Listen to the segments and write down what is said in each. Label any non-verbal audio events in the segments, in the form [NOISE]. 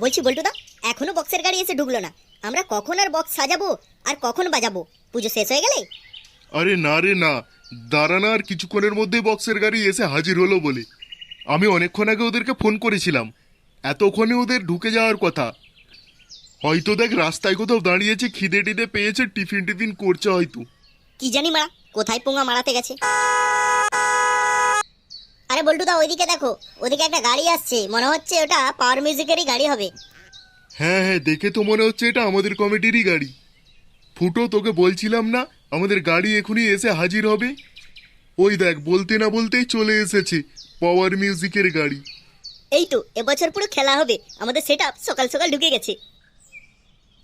বলছি বল্টুদা এখনও বক্সের গাড়ি এসে ঢুকলো না। আমরা কখন আর বক্স সাজাবো আর কখন বাজাবো? পুজো শেষ হয়ে গেলে? আরে না রে না দাঁড়ানা আর কিছুক্ষণের মধ্যেই বক্সের গাড়ি এসে হাজির হলো বলে। আমি অনেকক্ষণ আগে ওদেরকে ফোন করেছিলাম। এতক্ষণে ওদের ঢুকে যাওয়ার কথা। হয়তো দেখ রাস্তায় কোথাও দাঁড়িয়েছে খিদে টিদে পেয়েছে টিফিন টিফিন করছে হয়তো। কি জানি মারা কোথায় পোঙা মারাতে গেছে? আরে বল্টুদা ওইদিকে দেখো ওদিকে একটা গাড়ি আসছে মনে হচ্ছে ওটা পাওয়ার মিউজিকেরই গাড়ি হবে। হ্যাঁ হ্যাঁ দেখে তো মনে হচ্ছে এটা আমাদের কমিটিরই গাড়ি। ফুটো তোকে বলছিলাম না আমাদের গাড়ি এখনই এসে হাজির হবে? ওই দেখ বলতে না বলতেই চলে এসেছে পাওয়ার মিউজিকের গাড়ি। এই তো এবছর পুরো খেলা হবে আমাদের সেট সকাল সকাল ঢুকে গেছে।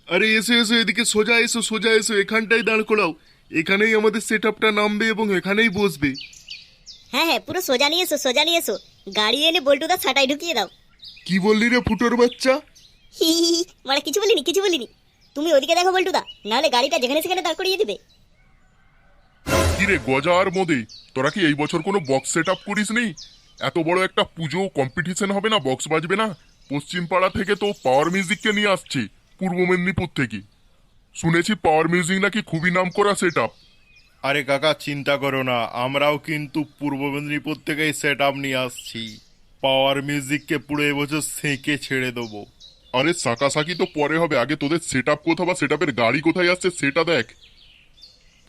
আরে এসো এসো এদিকে সোজা এসো সোজা এসো এখানটাই দাঁড় করাও। এখানেই আমাদের সেট আপটা নামবে এবং এখানেই বসবে। হ্যাঁ হ্যাঁ পুরো সোজা নিয়ে এসো সোজা নিয়ে এসো। গাড়ি এনে বল্টুদা ছাটাই ঢুকিয়ে দাও। কি বললি রে ফুটোর বাচ্চা? হি মানে কিছু বলিনি কিছু বলিনি। তুমি ওদিকে দেখো বল্টুদা নাহলে গাড়িটা যেখানে সেখানে দাঁড় করিয়ে দিবে। কিরে গজা আর মোদে তোরা কি এই বছর কোনো বক্স সেট আপ করিস নি? এত বড় একটা পুজো কম্পিটিশন হবে না বক্স বাজবে না? পশ্চিম পাড়া থেকে তো পাওয়ার মিউজিককে নিয়ে আসছে পূর্ব মেদিনীপুর থেকে। শুনেছি পাওয়ার মিউজিক নাকি খুবই নাম করা সেট আপ আরে কাকা, চিন্তা করো না। আমরাও কিন্তু পূর্ব মেদিনীপুর থেকেই সেট আপ নিয়ে আসছি। পাওয়ার মিউজিককে পুরো এবছর সেঁকে ছেড়ে দেবো। আরে সাকাসাকি তো পরে হবে। আগে তোদের সেট আপ কোথা বা সেট আপের গাড়ি কোথায় আসছে সেটা দেখ।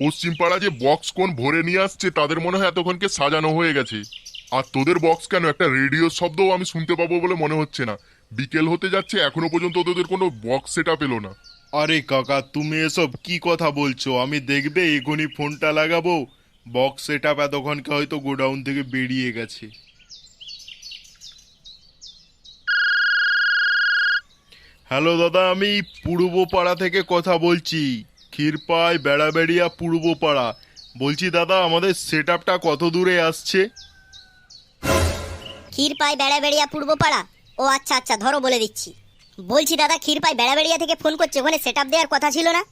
পশ্চিম পাড়া যে বক্স কোন ভরে নিয়ে আসছে, তাদের মনে হয় এতক্ষণকে সাজানো হয়ে গেছে। আর তোদের বক্স কেন? একটা রেডিও শব্দও আমি শুনতে পাবো বলে মনে হচ্ছে না। বিকেল হতে যাচ্ছে, এখনও পর্যন্ত তোদের কোনো বক্স সেট আপ এলো না। আরে কাকা, তুমি এসব কি কথা বলছো? আমি দেখবে এখনই ফোনটা লাগাবো। বক্স সেট আপ এতক্ষণকে হয়তো গোডাউন থেকে বেরিয়ে গেছে। হ্যালো দাদা, আমি পূর্ব পাড়া থেকে কথা বলছি। ক্ষীরপাই, বেড়াবেড়িয়া পূর্ব পাড়া বলছি দাদা, আমাদের সেট আপটা কত দূরে আসছে? ক্ষীর পাই বেড়া বেড়িয়া পূর্ব পাড়া ও আচ্ছা আচ্ছা ধরো বলে দিচ্ছি। বলছি দাদা ক্ষীর পাই বেড়া বেড়িয়া থেকে ফোন করছে ওখানে সেট আপ দেওয়ার কথা ছিল না?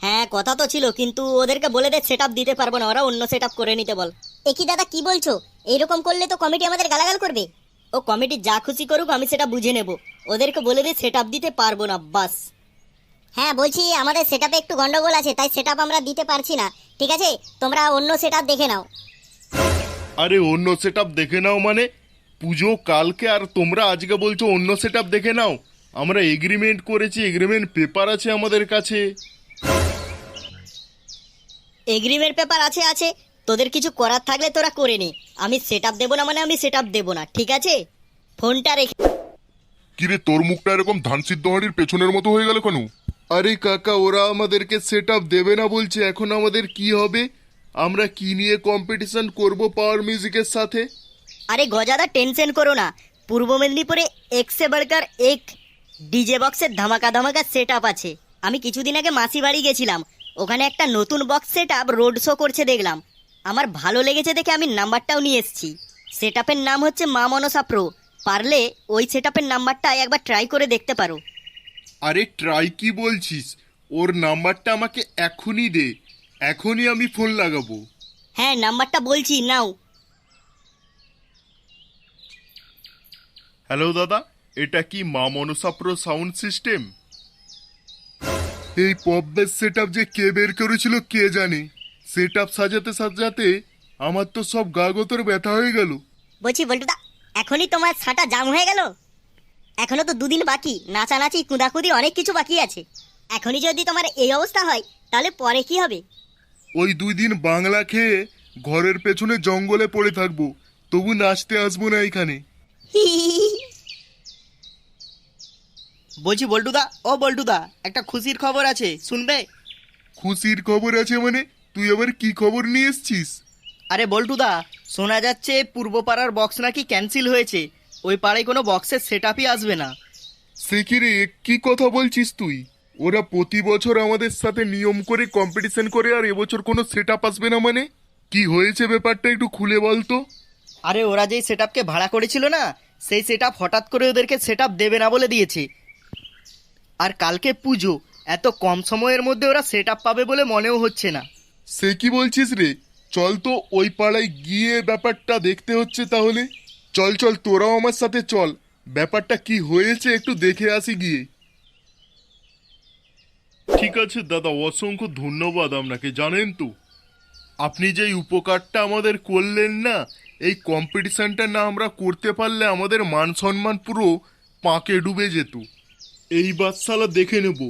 হ্যাঁ কথা তো ছিল কিন্তু ওদেরকে বলে দে সেট আপ দিতে পারব না ওরা অন্য সেট আপ করে নিতে বল। একই দাদা কি বলছো? এইরকম করলে তো কমিটি আমাদের গালাগাল করবে। ও কমিটি যা খুশি করুক আমি সেটা বুঝে নেব। ওদেরকে বলে দে সেট আপ দিতে পারব না বাস। হ্যাঁ বলছি আমাদের সেট একটু গন্ডগোল আছে তাই সেট আমরা দিতে পারছি না। ঠিক আছে তোমরা অন্য সেট আপ দেখে নাও। আরে অন্য সেট দেখে নাও মানে? পুজো কালকে আর তোমরা আজকে বলছো অন্য সেট দেখে নাও? আমরা এগ্রিমেন্ট করেছি এগ্রিমেন্ট পেপার আছে আমাদের কাছে। এগ্রিমেন্ট পেপার আছে আছে। তোদের কিছু করার থাকলে তোরা করে নে। আমি সেট আপ দেবো না মানে আমি সেট আপ দেবো না ঠিক আছে? ফোনটা রেখে কিরে তোর মুখটা এরকম ধান সিদ্ধ হাঁড়ির পেছনের মতো হয়ে গেল কেন? আরে কাকা ওরা আমাদেরকে সেট আপ দেবে না বলছে এখন আমাদের কি হবে? আমরা কি নিয়ে কম্পিটিশন করব পাওয়ার মিউজিকের সাথে? আরে গজাদা টেনশন করো না। পূর্ব মেদিনীপুরে এক সে বাড়কার এক ডিজে বক্সের ধামাকা ধামাকা সেট আছে। আমি কিছুদিন আগে মাসি বাড়ি গেছিলাম। ওখানে একটা নতুন box set up road show করছে দেখলাম। আমার ভালো লেগেছে দেখে আমি নাম্বারটাও নিয়ে এসেছি। সেট আপের নাম হচ্ছে মা মনসা প্রো। পারলে ওই সেট আপের নাম্বারটা একবার ট্রাই করে দেখতে পারো। আরে ট্রাই কি বলছিস? ওর নাম্বারটা আমাকে এখনই দে। এখনই আমি ফোন লাগাবো। হ্যাঁ নাম্বারটা বলছি নাও। হ্যালো দাদা? এটা কি মা মনসা প্রো সাউন্ড সিস্টেম? এই পপ বেস সেট যে কে বের করেছিল কে জানে? সেট সাজাতে সাজাতে আমার তো সব গা গোতর ব্যথা হয়ে গেল। বলছি বল্টুদা এখনই তোমার ছাটা জাম হয়ে গেল? এখনও তো দুদিন বাকি নাচানাচি কুদাকুদি অনেক কিছু বাকি আছে। এখনই যদি তোমার এই অবস্থা হয় তাহলে পরে কি হবে? ওই দুই দিন বাংলা খেয়ে ঘরের পেছনে জঙ্গলে পড়ে থাকব তবু নাচতে আসব না এখানে। [LAUGHS] বলছি বল্টুদা ও বল্টুদা একটা খুশির খবর আছে শুনবে? খুশির খবর আছে মানে? তুই আবার কি খবর নিয়ে এসছিস? আরে বল্টুদা শোনা যাচ্ছে পূর্বপাড়ার বক্স নাকি ক্যান্সেল হয়েছে। ওই পাড়ায় কোনো বক্সের সেট আসবে না। সে কি রে কি কথা বলছিস তুই? ওরা প্রতি বছর আমাদের সাথে নিয়ম করে কম্পিটিশন করে আর এবছর কোনো সেট আপ আসবে না মানে? কি হয়েছে ব্যাপারটা একটু খুলে বল তো। আরে ওরা যেই সেট ভাড়া করেছিল না সেই সেট হঠাৎ করে ওদেরকে সেট দেবে না বলে দিয়েছে। আর কালকে পুজো এত কম সময়ের মধ্যে ওরা সেট পাবে বলে মনেও হচ্ছে না। সে কি বলছিস রে? চল তো ওই পাড়ায় গিয়ে ব্যাপারটা দেখতে হচ্ছে তাহলে। চল চল তোরাও আমার সাথে চল। ব্যাপারটা কি হয়েছে একটু দেখে আসি গিয়ে। ঠিক আছে দাদা অসংখ্য ধন্যবাদ আপনাকে জানেন তো। আপনি যেই উপকারটা আমাদের করলেন না এই কম্পিটিশনটা না আমরা করতে পারলে আমাদের মান সম্মান পুরো পাঁকে ডুবে যেত। এই বাদশালা দেখে নেব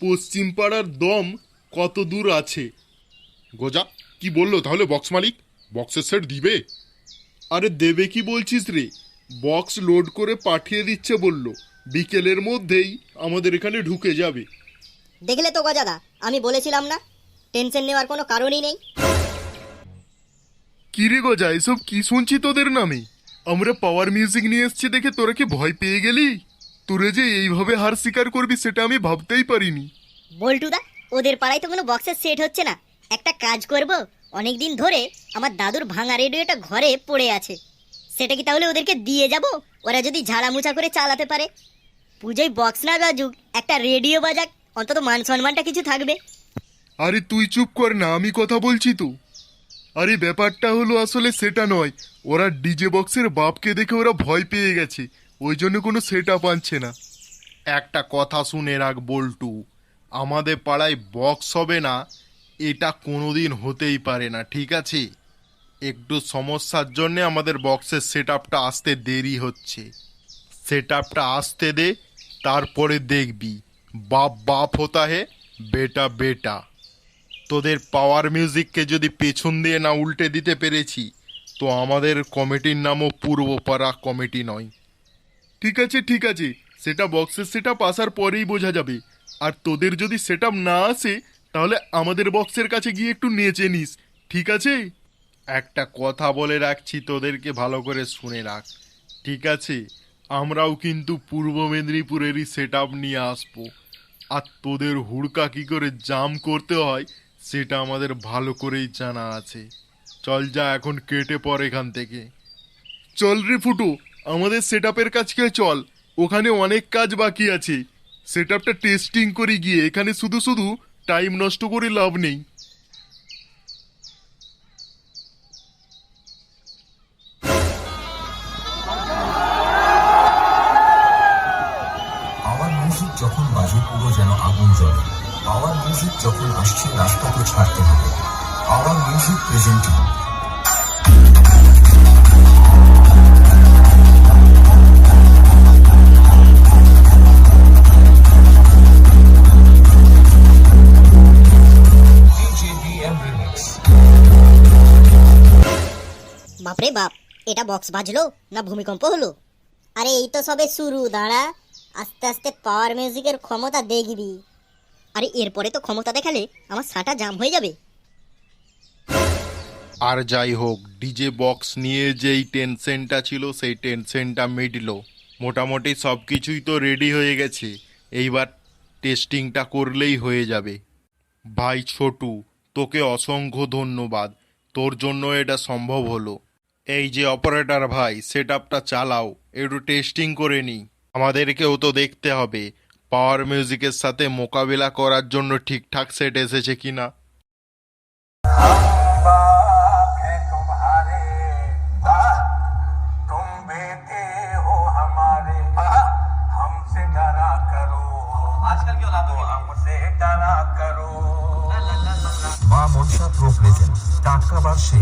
পশ্চিম পাড়ার দম কত দূর আছে। গোজা কি বলল তাহলে বক্স মালিক? বক্সের সেট দিবে? আরে দেবে কি বলছিস রে? বক্স লোড করে পাঠিয়ে দিচ্ছে বলল বিকেলের মধ্যেই আমাদের এখানে ঢুকে যাবে। দেখলে তো গজাদা আমি বলেছিলাম না টেনশন নেওয়ার কোনো কারণই নেই। কিরে গজা এসব কি শুনছি তোদের নামে? আমরা পাওয়ার মিউজিক নিয়ে এসছি দেখে তোরা কি ভয় পেয়ে গেলি? তোরে যে এইভাবে হার স্বীকার করবি সেটা আমি ভাবতেই পারিনি। বল্টুদা ওদের পাড়ায় তো কোনো বক্সের সেট হচ্ছে না। একটা কাজ করব অনেক দিন ধরে আমার দাদুর ভাঙা রেডিওটা ঘরে পড়ে আছে। সেটা কি তাহলে ওদেরকে দিয়ে যাব? ওরা যদি ঝাড়ামুছা করে চালাতে পারে। পুজোয় বক্স না বাজুক একটা রেডিও বাজাক অন্তত মান সম্মানটা কিছু থাকবে। আরে তুই চুপ কর না আমি কথা বলছি তো। আরে ব্যাপারটা হলো আসলে সেটা নয় ওরা ডিজে বক্সের বাপকে দেখে ওরা ভয় পেয়ে গেছে। ওই জন্য কোনো সেট আপ আনছে না। একটা কথা শুনে রাখ, বল্টু। আমাদের পাড়ায় বক্স হবে না, এটা কোনোদিন হতেই পারে না, ঠিক আছে? একটু সমস্যার জন্যে আমাদের বক্সের সেট আপটা আসতে দেরি হচ্ছে। সেট আপটা আসতে দে, তারপরে দেখবি। বাপ বাপ হতা হে, বেটা বেটা। তোদের পাওয়ার মিউজিককে যদি পেছন দিয়ে না উল্টে দিতে পেরেছি, তো আমাদের কমিটির নামও পূর্বপাড়া কমিটি নয়। ঠিক আছে ঠিক আছে। সেটা বক্সের সেট আপ আসার পরেই বোঝা যাবে। আর তোদের যদি সেট না আসে, তাহলে আমাদের বক্সের কাছে গিয়ে একটু নেচে নিস। ঠিক আছে? একটা কথা বলে রাখছি, তোদেরকে ভালো করে শুনে রাখ। ঠিক আছে? আমরাও কিন্তু পূর্ব মেদিনীপুরেরই সেট নিয়ে আসব। আর তোদের হুড়কা কি করে জাম করতে হয়, সেটা আমাদের ভালো করেই জানা আছে। চল যা, এখন কেটে পর এখান থেকে। চল রে ফুটু আমাদের সেট আপের কাছকে চল, ওখানে অনেক কাজ বাকি আছে। সেট আপটা টেস্টিং করে গিয়ে, এখানে শুধু শুধু টাইম নষ্ট করে লাভ নেই। যখন আসছে ছাড়তে হবে। পাওয়ার মিউজিক প্রেজেন্টিং বাপরে বাপ, এটা বক্স বাজলো না ভূমিকম্প হলো? আরে, এই তো সবে শুরু, দাঁড়া। আস্তে আস্তে পাওয়ার মিউজিকের ক্ষমতা দেখবি। আরে, এরপরে তো ক্ষমতা দেখালে আমার সাটা জাম হয়ে যাবে। আর যাই হোক ডিজে বক্স নিয়ে যেই টেনশনটা ছিল, সেই টেনশনটা মিটলো। মোটামুটি সব কিছুই তো রেডি হয়ে গেছে। এইবার টেস্টিংটা করলেই হয়ে যাবে। ভাই ছোটু, তোকে অসংখ্য ধন্যবাদ। তোর জন্য এটা সম্ভব হলো। এই যে অপারেটর ভাই সেট আপটা চালাও, একটু টেস্টিং করে নিই। আমাদেরকেও তো দেখতে হবে, পাওয়ার মিউজিকের সাথে মোকাবিলা করার জন্য ঠিকঠাক সেট এসেছে কিনা। টাকা বাড়ছে।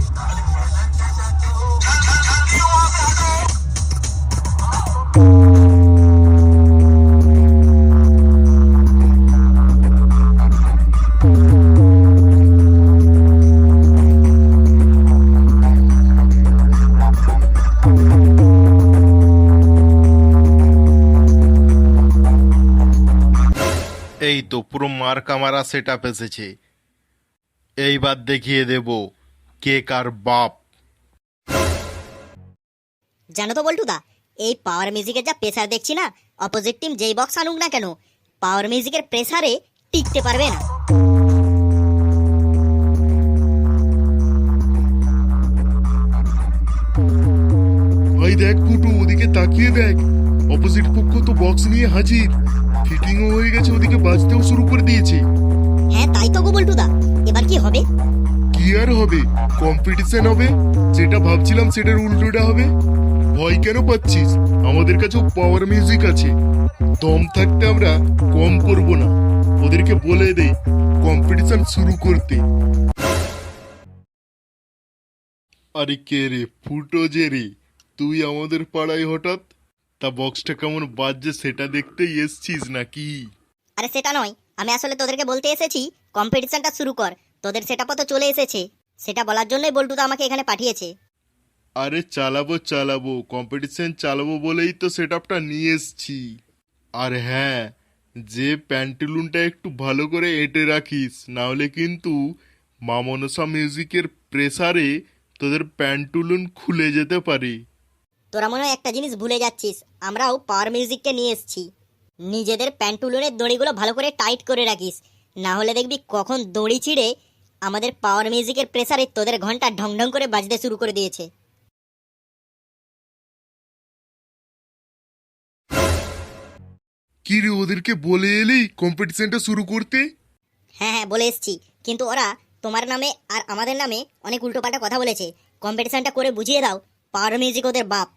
তো পুরো মার্কা মারা সেট আপ এসেছে এইবার দেখিয়ে দেব কে কার বাপ। জানো তো বল্টুদা এই পাওয়ার মিউজিকের যা প্রেসার দেখছি না অপোজিট টিম যেই বক্স আনুক না কেন পাওয়ার মিউজিকের প্রেসারে টিকতে পারবে না। ওই দেখ কুটু ওদিকে তাকিয়ে দেখ। অপোজিট পক্ষ তো বক্স নিয়ে হাজির। ফিটিংও হয়ে গেছে ওদিকে বাজতেও শুরু করে দিয়েছে। হ্যাঁ তাই তো গো বল্টুদা। এবার কি হবে? কি আর হবে? কম্পিটিশন হবে? যেটা ভাবছিলাম সেটার উল্টোটা হবে। ভয় কেন পাচ্ছিস? আমাদের কাছেও পাওয়ার মিউজিক আছে। দম থাকতে আমরা কম করব না। ওদেরকে বলে দেই কম্পিটিশন শুরু করতে। আরে কে রে ফুটো যে রে? তুই আমাদের পাড়ায় হঠাৎ তা বক্সটা কেমন বাজছে সেটা দেখতেই এসছিস নাকি? আরে সেটা নয়। আমি আসলে তোদেরকে বলতে এসেছি কম্পিটিশনটা শুরু কর। তোদের সেটাপও তো চলে এসেছে। সেটা বলার জন্যই বল্টুদা আমাকে এখানে পাঠিয়েছে। আরে চালাবো চালাবো। কম্পিটিশন চালাবো বলেই তো সেট আপটা নিয়ে এসছি। আর হ্যাঁ যে প্যান্টুলুনটা একটু ভালো করে এঁটে রাখিস নাহলে কিন্তু মামনসা মিউজিকের প্রেসারে তোদের প্যান্টুলুন খুলে যেতে পারে। তোরা মনে হয় একটা জিনিস ভুলে যাচ্ছিস। আমরাও পাওয়ার মিউজিককে নিয়ে এসেছি। নিজেদের প্যান্টুলনের দড়িগুলো ভালো করে টাইট করে রাখিস। না হলে দেখবি কখন দড়ি ছিঁড়ে আমাদের পাওয়ার মিউজিকের প্রেসারে তোদের ঘণ্টা ঢং ঢং করে বাজতে শুরু করে দিয়েছে। কি রে ওদেরকে বলে এলি কম্পিটিশনটা শুরু করতে? হ্যাঁ হ্যাঁ বলে এসেছি। কিন্তু ওরা তোমার নামে আর আমাদের নামে অনেক উল্টোপাল্টা কথা বলেছে। কম্পিটিশনটা করে বুঝিয়ে দাও। পাওয়ার মিউজিক ওদের বাপ।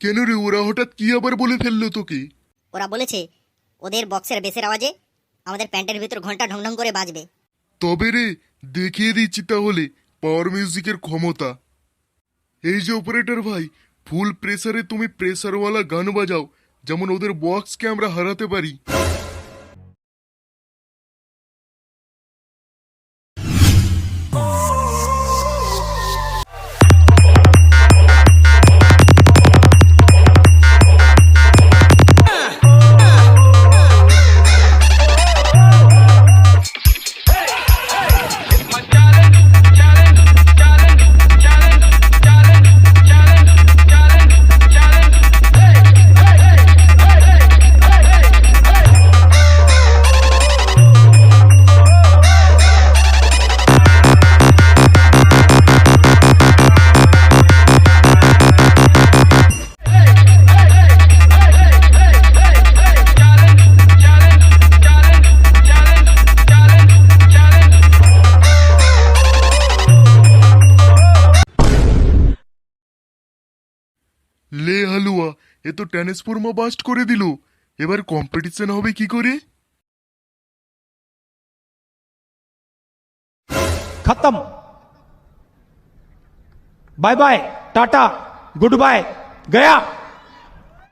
কেন রে ওরা হঠাৎ কি আবার বলে ফেলল তোকে? ওরা বলেছে ওদের বক্সের বেসের আওয়াজে আমাদের প্যান্টের ভিতর ঘণ্টা ঢং ঢং করে বাজবে। তবে রে দেখিয়ে দিচ্ছি তাহলে পাওয়ার মিউজিকের ক্ষমতা। এই যে অপারেটর ভাই ফুল প্রেসারে তুমি প্রেসারওয়ালা গান বাজাও যেমন ওদের বক্সকে আমরা হারাতে পারি। এ তো ট্রান্সফর্মা বাস্ট করে দিল। এবার কম্পিটিশন হবে কি করে? খতম। Bye bye tata good bye Gaya